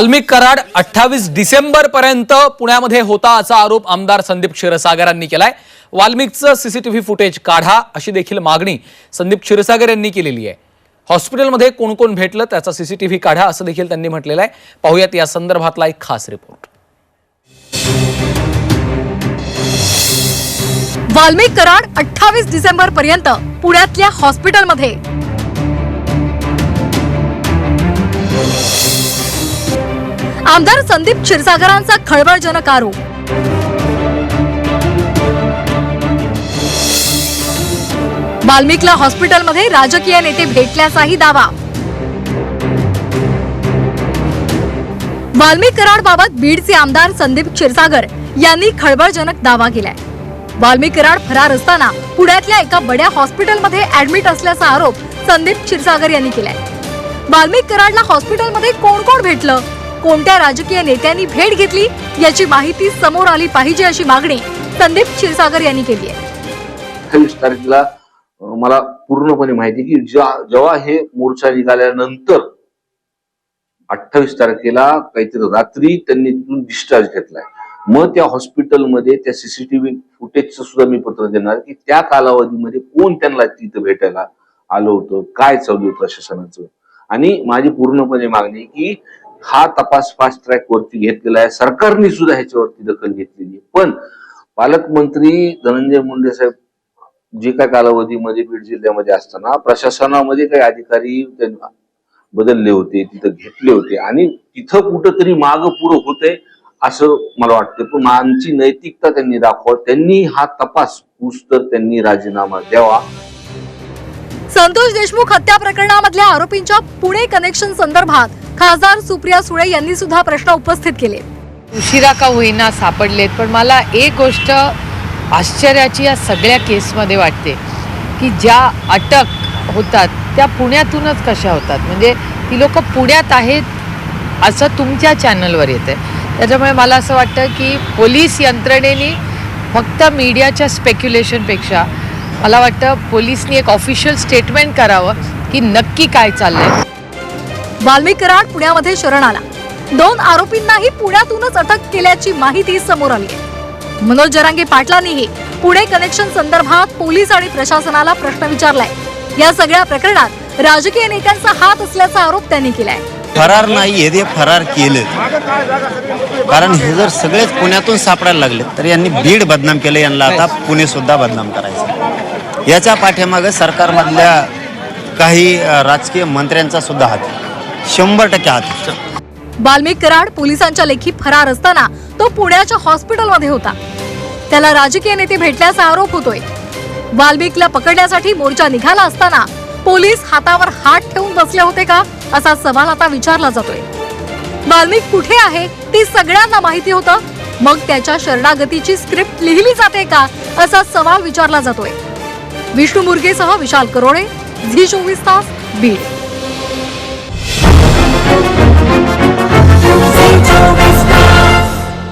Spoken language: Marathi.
वाल्मिक कराड अठ्ठावीस डिसेंबर पर्यंत पुण्यामध्ये होता असा आरोप आमदार संदीप क्षीरसागरांनी केलाय. वाल्मिकचं सीसीटीव्ही फुटेज काढा अशी देखील मागणी संदीप क्षीरसागर यांनी केलेली आहे. हॉस्पिटलमध्ये कोण कोण भेटलं त्याचा सीसीटीव्ही काढा असं देखील त्यांनी म्हटलेलं आहे. पाहूयात या संदर्भातला एक खास रिपोर्ट. वाल्मिक कराड अठ्ठावीस डिसेंबर पर्यंत पुण्यातल्या हॉस्पिटलमध्ये. आमदार संदीप क्षीरसागरांचा खळबळजनक आरोप. वाल्मिकला हॉस्पिटलमध्ये राजकीय नेते भेटल्याचाही दावा. वाल्मिक कराडबाबत बीडचे आमदार संदीप क्षीरसागर यांनी खळबळजनक दावा केलाय. वाल्मिक कराड फरार असताना पुण्यातल्या एका बड्या हॉस्पिटलमध्ये ऍडमिट असल्याचा आरोप संदीप क्षीरसागर यांनी केलाय. वाल्मिक कराडला हॉस्पिटलमध्ये कोण कोण भेटलं? कोणत्या राजकीय नेत्यांनी भेट घेतली याची माहिती समोर आली पाहिजे अशी मागणी संदीप क्षीरसागर यांनी केली आहे. अठ्ठावीस तारखेला मला पूर्णपणे माहिती की जेव्हा हे मोर्चा निघाल्यानंतर अठ्ठावीस तारखेला काहीतरी रात्री त्यांनी तिथून डिस्चार्ज घेतलाय. मग त्या हॉस्पिटलमध्ये त्या सीसीटीव्ही फुटेजचं सुद्धा मी पत्र देणार की त्या कालावधीमध्ये कोण त्यांना तिथं भेटायला आलं होतं काय चालू प्रशासनाचं? आणि माझी पूर्णपणे मागणी की हा तपास फास्ट ट्रॅक वरती घेतलेला आहे. सरकारने सुद्धा ह्याच्यावरती दखल घेतलेली आहे. पण पालकमंत्री धनंजय मुंडे साहेब जे काय कालावधीमध्ये बीड जिल्ह्यामध्ये असताना प्रशासनामध्ये काही अधिकारी बदलले होते तिथं घेतले होते. आणि तिथं कुठंतरी माग पुढं होतंय असं मला वाटतं. पण आमची नैतिकता त्यांनी दाखवा त्यांनी हा तपास तर त्यांनी राजीनामा द्यावा. संतोष देशमुख हत्या प्रकरणामधल्या आरोपींच्या पुणे कनेक्शन संदर्भात खासदार सुप्रिया सुळे यांनी सुद्धा प्रश्न उपस्थित केले. उशिरा का होईना सापडलेत पण मला एक गोष्ट आश्चर्याची या सगळ्या केसमध्ये वाटते की ज्या अटक होतात त्या पुण्यातूनच कशा होतात? म्हणजे ती लोक पुण्यात आहेत असं तुमच्या चॅनलवर येते त्याच्यामुळे मला असं वाटतं की पोलीस यंत्रणेने फक्त मीडियाच्या स्पेक्युलेशनपेक्षा मला वाटतं पोलिसनी एक ऑफिशियल स्टेटमेंट करावं की नक्की काय चाललं आहे वाल्मिक कराड पुण्यामध्ये शरण आला दोन आरोपींनाही पुण्यातूनच अटक केल्याची माहिती समोर आली आहे. मनोज जरांगे पाटलांनीही पुणे कनेक्शन संदर्भात पोलीस आणि प्रशासनाला प्रश्न विचारलाय. या सगळ्या प्रकरणात राजकीय नेत्यांचा हात असल्याचा आरोप त्यांनी केलाय. फरार नाही हे फरार केलं. कारण हे जर सगळेच पुण्यातून सापडायला लागले तर यांनी बीड बदनाम केलं यांना आता पुणे सुद्धा बदनाम करायचं याच्या पाठीमागे सरकारमधल्या काही राजकीय मंत्र्यांचा सुद्धा हात आहे. शंभर टक्के आहात बाल्मिक वाल्मिक कराड पोलिसांच्या लेखी फरार असताना तो पुण्याच्या हॉस्पिटलमध्ये होता. त्याला राजकीय नेते भेटल्याचा आरोप होतोय. वाल्मिकला पकडण्यासाठी मोर्चा निघाला असताना पोलीस हातावर हात ठेवून बसले होते का असा सवाल आता विचारला जातोय. वाल्मिक कुठे आहे ती सगळ्यांना माहिती होतं. मग त्याच्या शरणागतीची स्क्रिप्ट लिहिली जाते का असा सवाल विचारला जातोय. विष्णू मुर्गेसह विशाल करोडे झी चोवीस तास बीड.